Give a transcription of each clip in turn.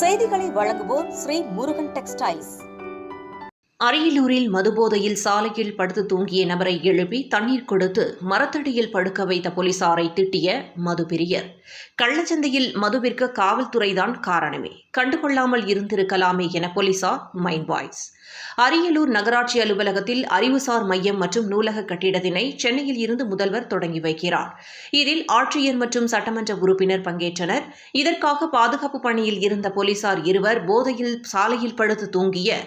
செய்திகளை வழங்குவோர் ஸ்ரீ முருகன் டெக்ஸ்டைல்ஸ். அரியலூரில் மதுபோதையில் சாலையில் படுத்து தூங்கிய நபரை எழுப்பி தண்ணீர் கொடுத்து மரத்தடியில் படுக்க வைத்த போலீசாரை திட்டிய மதுபிரியர். கள்ளச்சந்தையில் மதுவிற்கு காவல்துறைதான் காரணமே. கண்டுகொள்ளாமல் இருந்திருக்கலாமே என போலீசார் மைண்ட் வாய்ஸ். அரியலூர் நகராட்சி அலுவலகத்தில் அறிவுசார் மையம் மற்றும் நூலக கட்டிடத்தினை சென்னையில் இருந்து முதல்வர் தொடங்கி வைக்கிறார். இதில் ஆட்சியர் மற்றும் சட்டமன்ற உறுப்பினர் பங்கேற்றனர். இதற்காக பாதுகாப்பு பணியில் இருந்த போலீசார் இருவர் போதையில் சாலையில் படுத்து தூங்கிய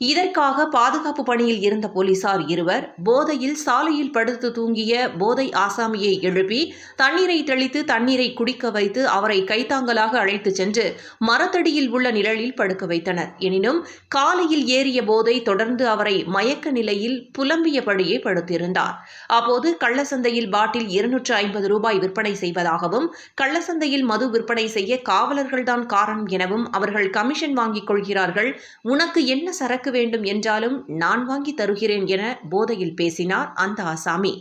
இதற்காக பாதுகாப்பு பணியில் இருந்த போலீசார் இருவர் போதையில் சாலையில் படுத்து தூங்கிய போதை ஆசாமியை எழுப்பி தண்ணீரை தெளித்து தண்ணீரை குடிக்க வைத்து அவரை கைத்தாங்கலாக அழைத்துச் சென்று மரத்தடியில் உள்ள நிழலில் படுக்க வைத்தனர். எனினும் காலையில் ஏறிய போதை தொடர்ந்து அவரை மயக்க நிலையில் புலம்பியபடியே படுத்திருந்தார். அப்போது கள்ளசந்தையில் பாட்டில் இருநூற்று ஐம்பது ரூபாய் விற்பனை செய்வதாகவும் கள்ளசந்தையில் மது விற்பனை செய்ய காவலர்கள்தான் காரணம் எனவும் அவர்கள் கமிஷன் வாங்கிக் கொள்கிறார்கள். உனக்கு என்ன சரக்கு வேண்டும் என்றாலும் நான் வாங்கி தருகிறேன் என போதையில் பேசினார் அந்த ஆசாமி.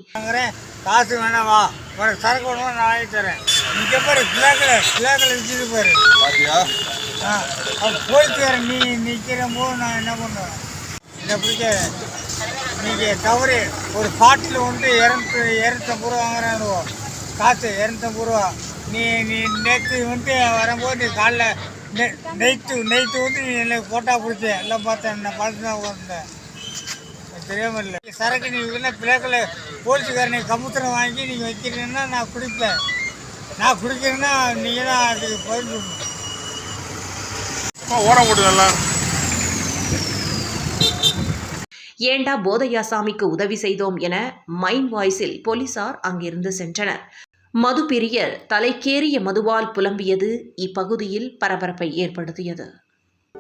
காசு வேணாவா உனக்கு சரக்கு வேணுமா நான் வாங்கி தரேன். இங்கே பாரு பிள்ளைகளை பிள்ளைகளை வச்சுட்டு பாரு. பாத்தியா? ஆ அவன் போலீஸ்காரன் நீ நிற்கிற போது நான் என்ன பண்ணுவேன்? இதை பிடிக்க? நீங்கள் தவறு. ஒரு பாட்டில் வந்து இரநூத்தி இரநூத்தம்பது ரூபா வாங்குறானுவோ. காசு இரநூத்தம்பது ரூபா. நீ நீ நேற்று வந்து வரும்போது நீ காலைல நெ நெய்த்து நெய்த்து வந்து நீ என்னை ஃபோட்டோ பிடிச்ச. எல்லாம் பார்த்தேன் நான் பார்த்து தான் உட்காந்தேன் எனக்கு தெரியாம இல்லை. சரக்கு நீ இல்லை பிள்ளைகளை போலீஸுக்காரனை கமுத்திரம் வாங்கி நீங்கள் வைக்கிறீங்கன்னா நான் குடிப்பேன். நான் குடிக்கிறேன்னா நீங்கள் தான் அதுக்கு பதில் சொல்லணும் ஓரம் போட்டு நல்லா ஏண்டா போதையாசாமிக்கு உதவி செய்தோம் என மைண்ட் வாய்ஸில் போலீசார் அங்கிருந்து சென்றனர். மதுபிரியர் தலைக்கேறிய மதுவால் புலம்பியது இப்பகுதியில் பரபரப்பை ஏற்படுத்தியது.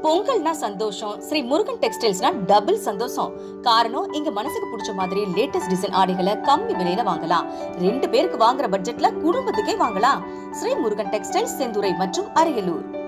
பொங்கல்னா சந்தோஷம் ஸ்ரீ முருகன் டெக்ஸ்டைல்ஸ்னா டபுள் சந்தோஷம். காரணம் இங்க மனசுக்கு பிடிச்ச மாதிரி லேட்டஸ்ட் டிசைன் ஆடைகளை கம்மி விலையில வாங்கலாம். ரெண்டு பேருக்கு வாங்குற பட்ஜெட்ல குடும்பத்துக்கே வாங்கலாம். ஸ்ரீ முருகன் டெக்ஸ்டைல்ஸ் செந்துரை மற்றும் அரியலூர்.